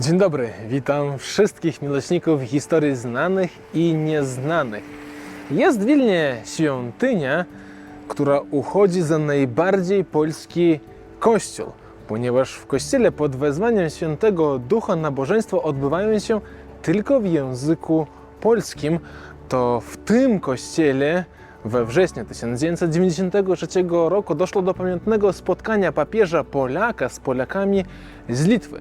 Dzień dobry, witam wszystkich miłośników historii znanych i nieznanych. Jest w Wilnie świątynia, która uchodzi za najbardziej polski kościół, ponieważ w kościele pod wezwaniem Świętego Ducha nabożeństwa odbywają się tylko w języku polskim, to w tym kościele we wrześniu 1993 roku doszło do pamiętnego spotkania papieża Polaka z Polakami z Litwy.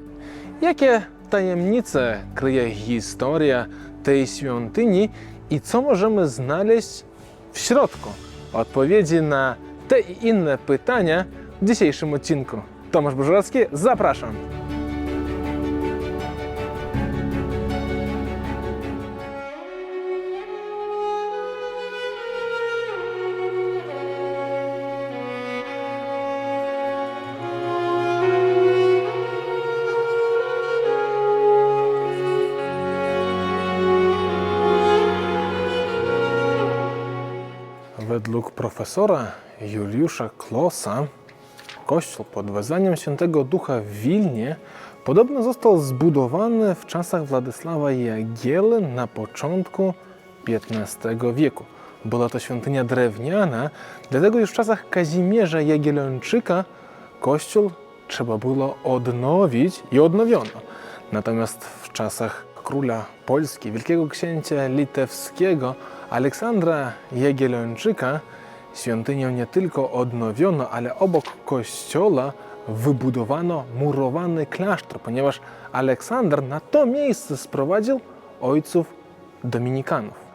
Jakie tajemnice kryje historia tej świątyni i co możemy znaleźć w środku? Odpowiedzi na te i inne pytania w dzisiejszym odcinku. Tomasz Bożarski, zapraszam. Profesora Juliusza Klosa kościół pod wezwaniem Świętego Ducha w Wilnie podobno został zbudowany w czasach Władysława Jagieły na początku XV wieku. Była to świątynia drewniana, dlatego już w czasach Kazimierza Jagiellończyka kościół trzeba było odnowić i odnowiono. Natomiast w czasach króla Polski, wielkiego księcia litewskiego Aleksandra Jagiellończyka świątynię nie tylko odnowiono, ale obok kościoła wybudowano murowany klasztor, ponieważ Aleksander na to miejsce sprowadził ojców dominikanów.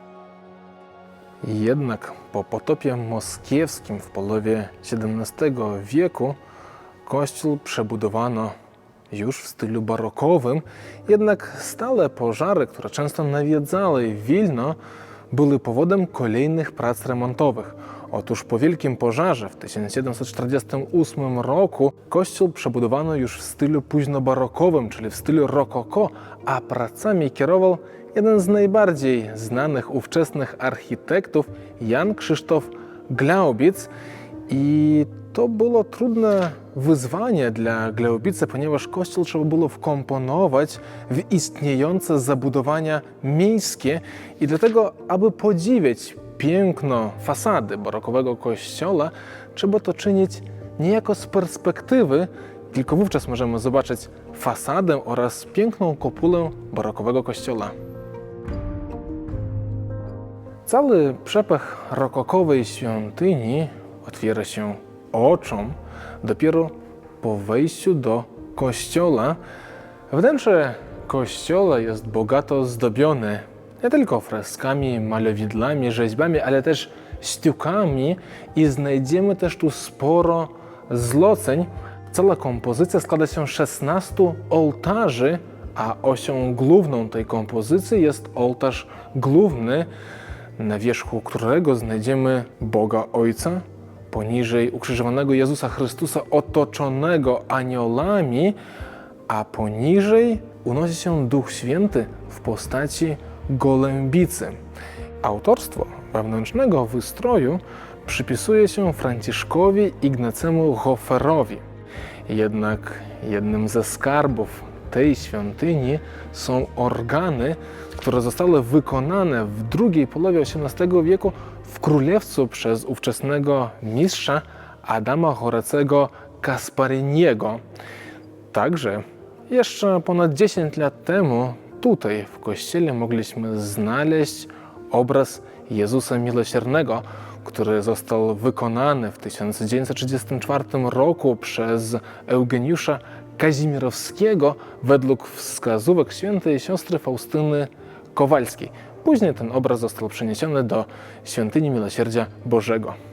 Jednak po potopie moskiewskim w połowie XVII wieku kościół przebudowano już w stylu barokowym, jednak stale pożary, które często nawiedzały Wilno, były powodem kolejnych prac remontowych. Otóż po wielkim pożarze w 1748 roku kościół przebudowano już w stylu późnobarokowym, czyli w stylu rokoko, a pracami kierował jeden z najbardziej znanych ówczesnych architektów, Jan Krzysztof Glaubic. I to było trudne wyzwanie dla Glaubica, ponieważ kościół trzeba było wkomponować w istniejące zabudowania miejskie i dlatego, aby podziwiać piękno fasady barokowego kościoła, trzeba to czynić niejako z perspektywy, tylko wówczas możemy zobaczyć fasadę oraz piękną kopulę barokowego kościoła. Cały przepych rokokowej świątyni otwiera się oczom dopiero po wejściu do kościoła. Wnętrze kościoła jest bogato zdobione nie tylko freskami, malowidłami, rzeźbami, ale też sztukami i znajdziemy też tu sporo zloceń. Cała kompozycja składa się z 16 ołtarzy, a osią główną tej kompozycji jest ołtarz główny, na wierzchu którego znajdziemy Boga Ojca, poniżej ukrzyżowanego Jezusa Chrystusa otoczonego aniołami, a poniżej unosi się Duch Święty w postaci golębicy. Autorstwo wewnętrznego wystroju przypisuje się Franciszkowi Ignacemu Hoferowi. Jednak jednym ze skarbów tej świątyni są organy, które zostały wykonane w drugiej połowie XVIII wieku w Królewcu przez ówczesnego mistrza Adama Horecego Kaspariniego. Także jeszcze ponad 10 lat temu tutaj w kościele mogliśmy znaleźć obraz Jezusa Miłosiernego, który został wykonany w 1934 roku przez Eugeniusza Kazimierowskiego według wskazówek świętej siostry Faustyny Kowalskiej. Później ten obraz został przeniesiony do Świątyni Miłosierdzia Bożego.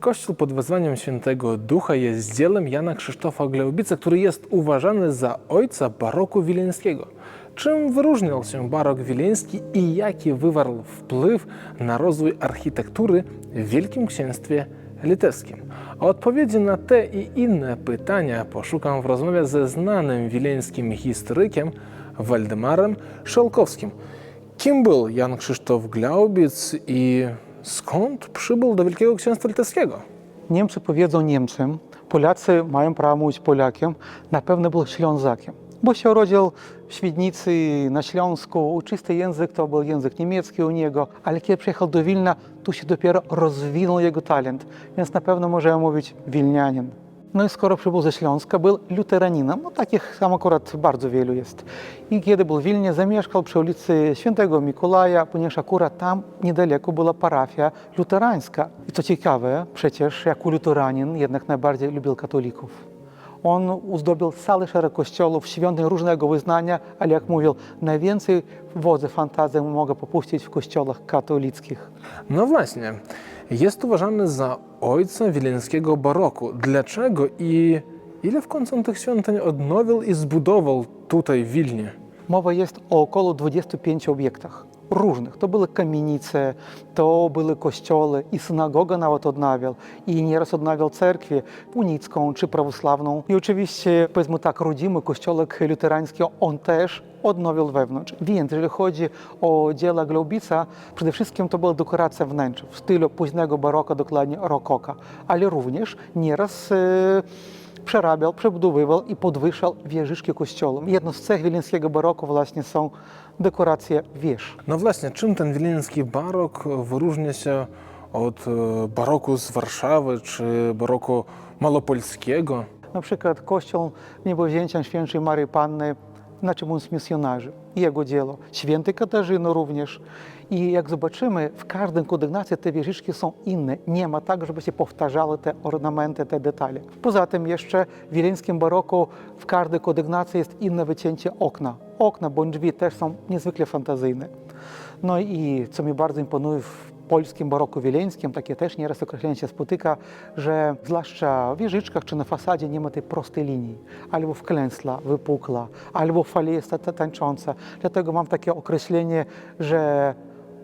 Kościół pod wezwaniem Świętego Ducha jest dziełem Jana Krzysztofa Glaubica, który jest uważany za ojca baroku wileńskiego. Czym wyróżniał się barok wileński i jaki wywarł wpływ na rozwój architektury w Wielkim Księstwie Litewskim? A odpowiedzi na te i inne pytania poszukam w rozmowie ze znanym wileńskim historykiem Waldemarem Szelkowskim. Kim był Jan Krzysztof Glaubic i skąd przybył do Wielkiego Księstwa Litewskiego? Niemcy powiedzą Niemcem, Polacy mają prawo mówić Polakiem, na pewno był Ślązakiem. Bo się urodził w Świdnicy, na Śląsku, czysty język to był język niemiecki u niego, ale kiedy przyjechał do Wilna, tu się dopiero rozwinął jego talent, więc na pewno możemy mówić wilnianin. No i skoro przybył ze Śląska, był luteraninem, no takich tam akurat bardzo wielu jest. I kiedy był w Wilnie, zamieszkał przy ulicy Świętego Mikołaja, ponieważ akurat tam niedaleko była parafia luterańska. I co ciekawe, przecież jako luteranin jednak najbardziej lubił katolików. On uzdobił cały szereg kościołów, świątyń różnego wyznania, ale jak mówił, najwięcej wodzy fantazji mogę popuścić w kościołach katolickich. No właśnie, jest uważany za ojca wileńskiego baroku. Dlaczego i ile w końcu on tych świątyń odnowił i zbudował tutaj w Wilnie? Mowa jest o około 25 obiektach różnych. To były kamienice, to były kościoły i synagoga nawet odnawiał. I nieraz odnawiał cerkwię unicką czy prawosławną. I oczywiście, powiedzmy tak, rodzimy kościołek luterański on też odnowił wewnątrz. Więc jeżeli chodzi o dzieła Glaubica, przede wszystkim to była dekoracja wnętrza w stylu późnego baroka, dokładnie rokoka, ale również nieraz przerabiał, przebudowywał i podwyższał wieżyczki kościołów. Jedną z cech wileńskiego baroku właśnie są dekoracje wież. No właśnie, czym ten wileński barok wyróżnia się od e, baroku z Warszawy czy baroku malopolskiego? Na przykład kościół niebowzięcia świętej Maryi Panny, znaczy mówiąc misjonarzy, jego dzieło, świętej Katarzyny również. I jak zobaczymy, w każdym kondygnacji te wieżyczki są inne. Nie ma tak, żeby się powtarzały te ornamenty, te detale. Poza tym jeszcze w wileńskim baroku w każdej kondygnacji jest inne wycięcie okna. Okna bądź drzwi też są niezwykle fantazyjne. No i co mi bardzo imponuje w polskim baroku wileńskim, takie też nieraz określenie się spotyka, że zwłaszcza w wieżyczkach czy na fasadzie nie ma tej prostej linii. Albo wklęsła, wypukla, albo faliesta ta- tańcząca. Dlatego mam takie określenie, że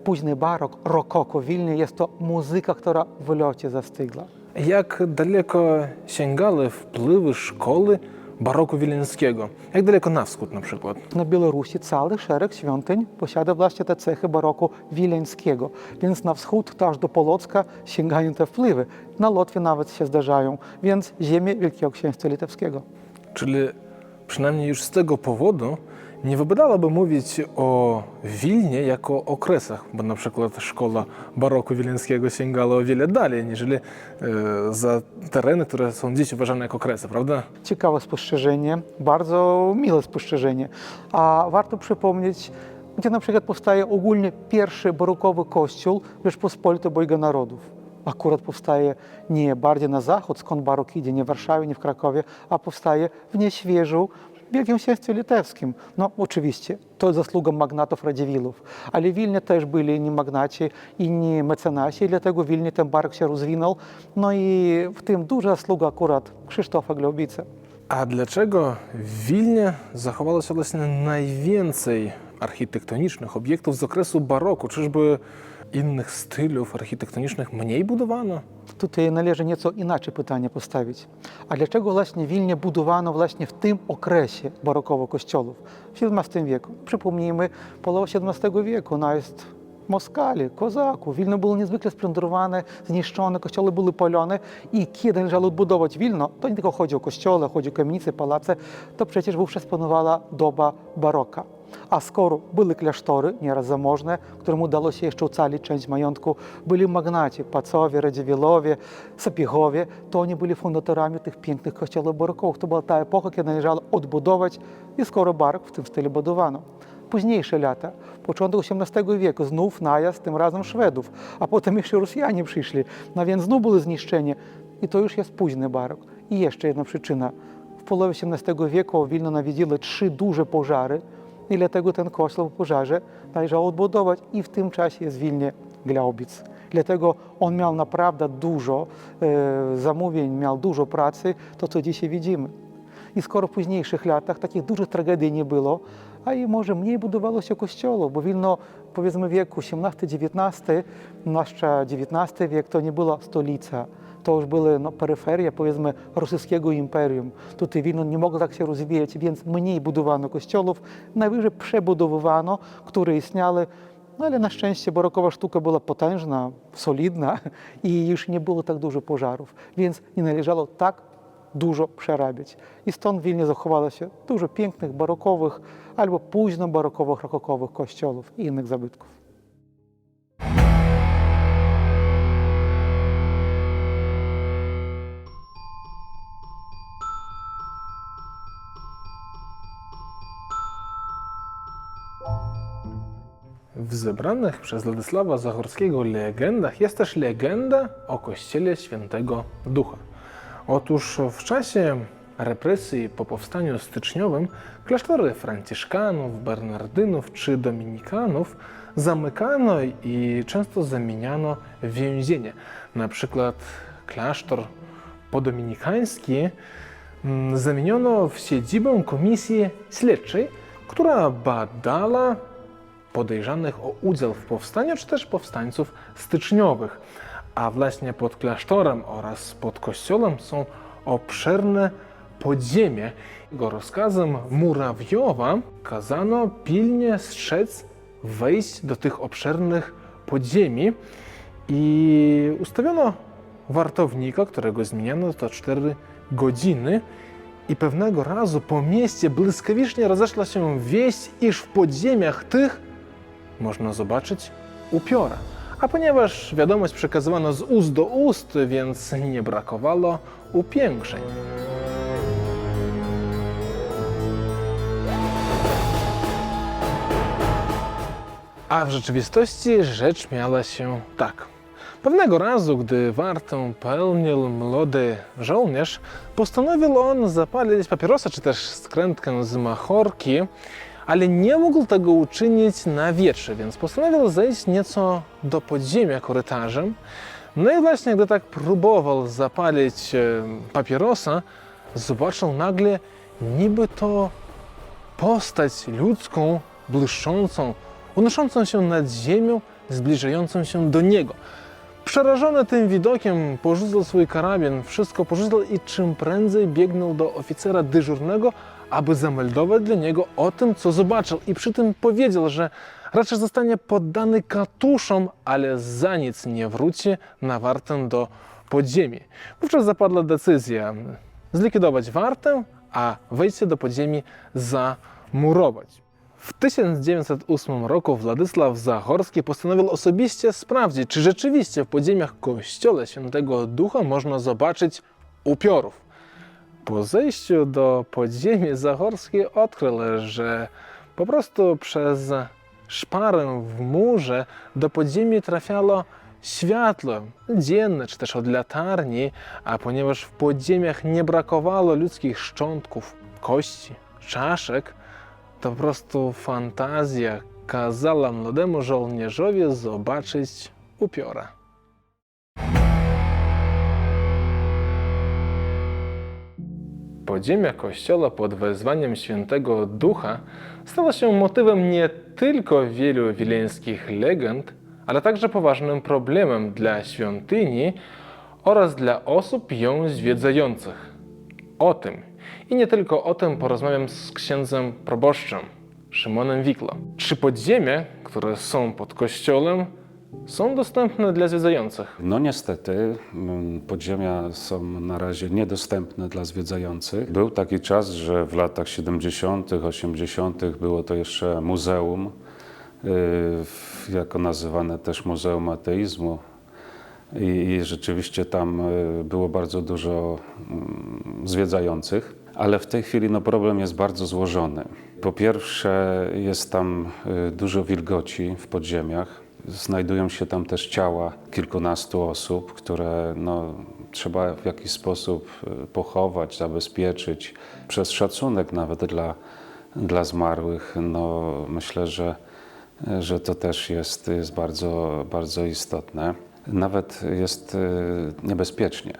późny barok, rokoko Wilnie jest to muzyka, która w locie zastygła. Jak daleko sięgały wpływy szkoły baroku wileńskiego? Jak daleko na wschód na przykład? Na Białorusi cały szereg świątyń posiada właśnie te cechy baroku wileńskiego. Więc na wschód, aż do Polocka sięgają te wpływy. Na Lotwie nawet się zdarzają, więc ziemię Wielkiego Księstwa Litewskiego. Czyli przynajmniej już z tego powodu nie wypadałoby mówić o Wilnie jako okresach, bo na przykład szkoła baroku wileńskiego sięgała o wiele dalej, niżeli za tereny, które są dziś uważane jako okresy, prawda? Ciekawe spostrzeżenie, bardzo miłe spostrzeżenie. A warto przypomnieć, gdzie na przykład powstaje ogólnie pierwszy barokowy kościół Rzeczpospolitej Obojga Narodów. Akurat powstaje nie bardziej na zachód, skąd barok idzie, nie w Warszawie, nie w Krakowie, a powstaje w Nieświeżu, Wielkim Księstwie Litewskim. No oczywiście, to zasługa magnatów Radziewillów, ale w Wilnie też byli inni magnaci, inni mecenasi, dlatego w Wilnie ten barok się rozwinął. No i w tym duża zasługa akurat Krzysztofa Glaubica. A dlaczego w Wilnie zachowało się właśnie najwięcej architektonicznych obiektów z okresu baroku? Czyżby stylów architektonicznych mniej budowano? Tutaj należy nieco inaczej pytanie postawić. A dlaczego właśnie Wilnie budowano właśnie w tym okresie barokowo kościołów? W XVII wieku. Przypomnijmy, połowa XVII wieku, no jest Moskali, Kozaków. Wilno było niezwykle splądrowane, zniszczone, kościoły były palone i kiedy należało odbudować Wilno, to nie tylko chodzi o kościoły, chodzi o kamienice, pałace, to przecież wówczas panowała doba baroka. A skoro były klasztory, nieraz zamożne, którym udało się jeszcze ocalić część majątku, byli magnaci, Pacowie, Radziwilowie, Sapiegowie, to oni byli fundatorami tych pięknych kościołów barokowych. To była ta epoka, kiedy należało odbudować i skoro barok w tym stylu budowano. Późniejsze lata, początek XVIII wieku, znów najazd, tym razem Szwedów, a potem jeszcze Rosjanie przyszli, no więc znów były zniszczenie. I to już jest późny barok. I jeszcze jedna przyczyna. W połowie XVII wieku Wilno nawiedziło trzy duże pożary, i dlatego ten kościół po pożarze należało odbudować i w tym czasie jest w Wilnie Glaubic. Dlatego on miał naprawdę dużo e, zamówień, miał dużo pracy, to co dzisiaj widzimy. I skoro w późniejszych latach takich dużych tragedii nie było, a i może mniej budowało się kościołów, bo Wilno powiedzmy w wieku XVIII-XIX, zwłaszcza XIX wiek, to nie była stolica. To już były no, peryferia, powiedzmy, rosyjskiego imperium. Tutaj Wilno nie mogło tak się rozwijać, więc mniej budowano kościołów, najwyżej przebudowywano, które istniały, No ale na szczęście barokowa sztuka była potężna, solidna i już nie było tak dużo pożarów, więc nie należało tak dużo przerabiać. I stąd w Wilnie zachowało się dużo pięknych barokowych albo późno barokowych, rokokowych kościołów i innych zabytków. W zebranych przez Władysława Zachorskiego legendach jest też legenda o kościele Świętego Ducha. Otóż w czasie represji po powstaniu styczniowym klasztory franciszkanów, bernardynów czy dominikanów zamykano i często zamieniano w więzienie. Na przykład klasztor podominikański mm, zamieniono w siedzibę komisji śledczej, która badała podejrzanych o udział w powstaniu, czy też powstańców styczniowych. A właśnie pod klasztorem oraz pod kościołem są obszerne podziemie. Jego rozkazem Murawiowa kazano pilnie strzec wejść do tych obszernych podziemi i ustawiono wartownika, którego zmieniano co 4 godziny. I pewnego razu po mieście błyskawicznie rozeszła się wieść, iż w podziemiach tych można zobaczyć upiora. A ponieważ wiadomość przekazywano z ust do ust, więc nie brakowało upiększeń. A w rzeczywistości rzecz miała się tak. Pewnego razu, gdy wartę pełnił młody żołnierz, postanowił on zapalić papierosa czy też skrętkę z machorki, ale nie mógł tego uczynić na wietrze, więc postanowił zejść nieco do podziemia korytarzem. No i właśnie gdy tak próbował zapalić e, papierosa, zobaczył nagle niby to postać ludzką, błyszczącą, unoszącą się nad ziemią, zbliżającą się do niego. Przerażony tym widokiem, porzucał swój karabin, wszystko porzucał i czym prędzej biegnął do oficera dyżurnego, aby zameldować dla niego o tym, co zobaczył. I przy tym powiedział, że raczej zostanie poddany katuszom, ale za nic nie wróci na wartę do podziemi. Wówczas zapadła decyzja zlikwidować wartę, a wejście do podziemi zamurować. W 1908 roku Władysław Zachorski postanowił osobiście sprawdzić, czy rzeczywiście w podziemiach kościoła Świętego Ducha można zobaczyć upiorów. Po zejściu do podziemi Zachorski odkrył, że po prostu przez szparę w murze do podziemi trafiało światło dzienne, czy też od latarni, a ponieważ w podziemiach nie brakowało ludzkich szczątków, kości, czaszek, to po prostu fantazja kazała młodemu żołnierzowi zobaczyć upiora. Podziemia kościoła pod wezwaniem Świętego Ducha stała się motywem nie tylko wielu wileńskich legend, ale także poważnym problemem dla świątyni oraz dla osób ją zwiedzających. O tym i nie tylko o tym porozmawiam z księdzem proboszczem Szymonem Wiklo. Czy podziemie, które są pod kościołem, są dostępne dla zwiedzających? No niestety, mm, podziemia są na razie niedostępne dla zwiedzających. Był taki czas, że w latach 70., 80. było to jeszcze muzeum, y, jako nazywane też Muzeum Ateizmu. I, I rzeczywiście tam y, było bardzo dużo mm, zwiedzających, ale w tej chwili no, problem jest bardzo złożony. Po pierwsze, jest tam y, dużo wilgoci w podziemiach. Znajdują się tam też ciała kilkunastu osób, które no, trzeba w jakiś sposób y, pochować, zabezpieczyć. Przez szacunek nawet dla, dla zmarłych, no, myślę, że, że to też jest, jest bardzo, bardzo istotne. Nawet jest y, niebezpiecznie.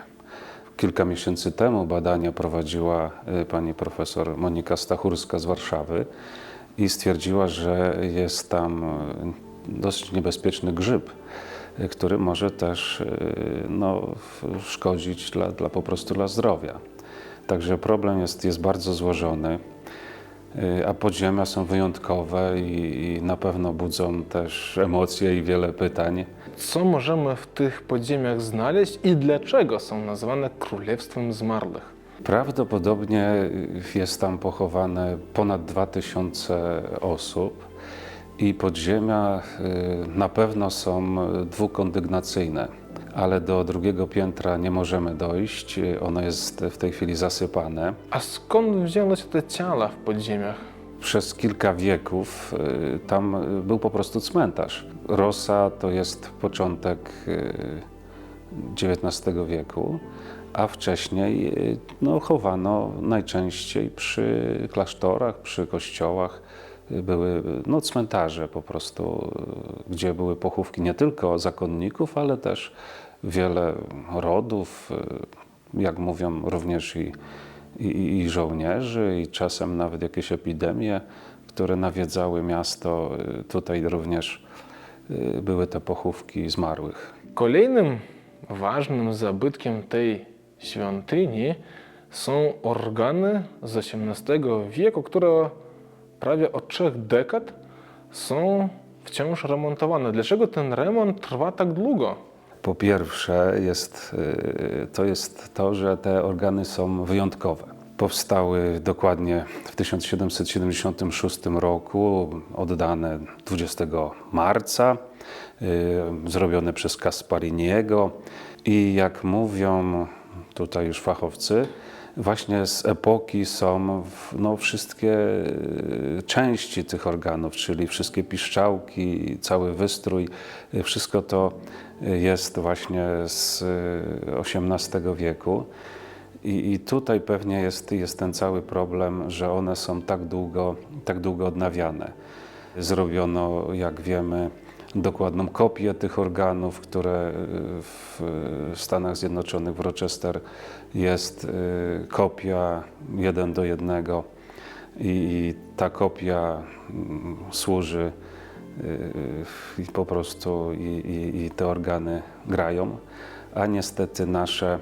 Kilka miesięcy temu badania prowadziła y, pani profesor Monika Stachurska z Warszawy i stwierdziła, że jest tam dosyć niebezpieczny grzyb, y, który może też y, no, szkodzić dla, dla, po prostu dla zdrowia. Także problem jest, jest bardzo złożony. y, a podziemia są wyjątkowe i, i na pewno budzą też emocje i wiele pytań. Co możemy w tych podziemiach znaleźć i dlaczego są nazywane Królestwem Zmarłych? Prawdopodobnie jest tam pochowane ponad 2000 osób i podziemia y, na pewno są dwukondygnacyjne, ale do drugiego piętra nie możemy dojść. Ono jest w tej chwili zasypane. A skąd wzięły się te ciała w podziemiach? Przez kilka wieków y, tam y, był po prostu cmentarz. Rosa to jest początek y, XIX wieku, a wcześniej y, no, chowano najczęściej przy klasztorach, przy kościołach. Były no, cmentarze po prostu, gdzie były pochówki nie tylko zakonników, ale też wiele rodów, jak mówią również i, i, i żołnierzy, i czasem nawet jakieś epidemie, które nawiedzały miasto. Tutaj również y, były te pochówki zmarłych. Kolejnym ważnym zabytkiem tej świątyni są organy z XVIII wieku, które prawie od trzech dekad są wciąż remontowane. Dlaczego ten remont trwa tak długo? Po pierwsze, jest, y, to jest to, że te organy są wyjątkowe. Powstały dokładnie w 1776 roku, oddane 20 marca, y, zrobione przez Kaspariniego. I jak mówią tutaj już fachowcy, właśnie z epoki są no, wszystkie y, części tych organów, czyli wszystkie piszczałki, cały wystrój, y, wszystko to y, jest właśnie z XVIII wieku. I, I tutaj pewnie jest, jest ten cały problem, że one są tak długo, tak długo odnawiane. Zrobiono, jak wiemy, dokładną kopię tych organów, które w Stanach Zjednoczonych, w Rochester jest y, kopia jeden do jednego. I, ta kopia mm, służy y, i po prostu i, i, i te organy grają, a niestety nasze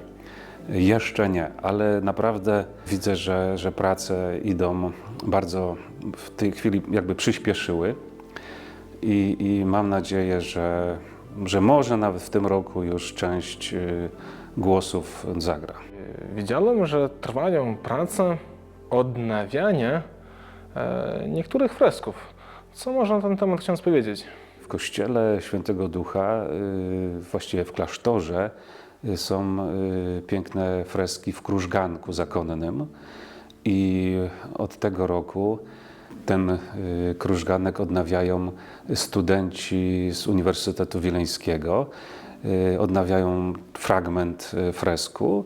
jeszcze nie, ale naprawdę widzę, że, że prace idą bardzo w tej chwili jakby przyspieszyły. I, i mam nadzieję, że, że może nawet w tym roku już część y, głosów zagra. Widziałem, że trwają prace odnawiania e, niektórych fresków. Co można na ten temat ksiądz powiedzieć? W kościele Świętego Ducha, y, właściwie w klasztorze, y, są piękne freski w krużganku zakonnym i od tego roku ten krużganek odnawiają studenci z Uniwersytetu Wileńskiego. Y, Odnawiają fragment y, fresku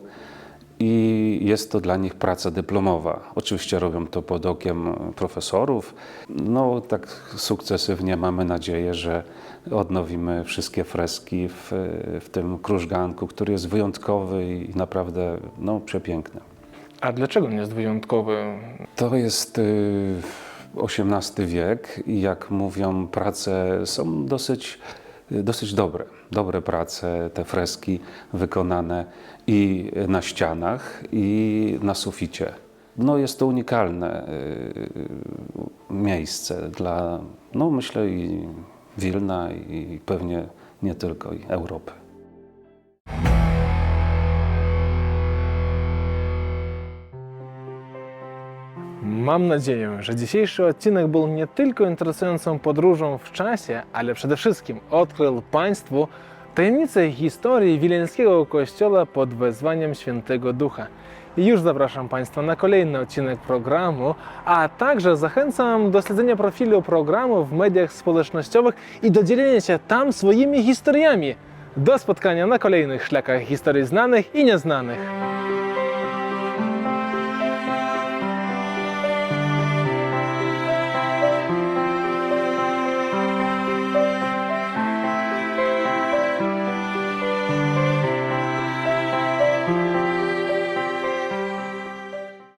i jest to dla nich praca dyplomowa. Oczywiście robią to pod okiem profesorów. No tak sukcesywnie mamy nadzieję, że odnowimy wszystkie freski w, w tym krużganku, który jest wyjątkowy i naprawdę no, przepiękny. A dlaczego nie jest wyjątkowy? To jest y, XVIII wiek i jak mówią, prace są dosyć, dosyć dobre. Dobre prace, te freski wykonane i na ścianach, i na suficie. No jest to unikalne y, miejsce dla, no myślę, i Wilna, i pewnie nie tylko, i Europy. Mam nadzieję, że dzisiejszy odcinek był nie tylko interesującą podróżą w czasie, ale przede wszystkim odkrył Państwu tajemnicę historii wileńskiego kościoła pod wezwaniem Świętego Ducha. I już zapraszam Państwa na kolejny odcinek programu, a także zachęcam do śledzenia profilu programu w mediach społecznościowych i do dzielenia się tam swoimi historiami. Do spotkania na kolejnych szlakach historii znanych i nieznanych.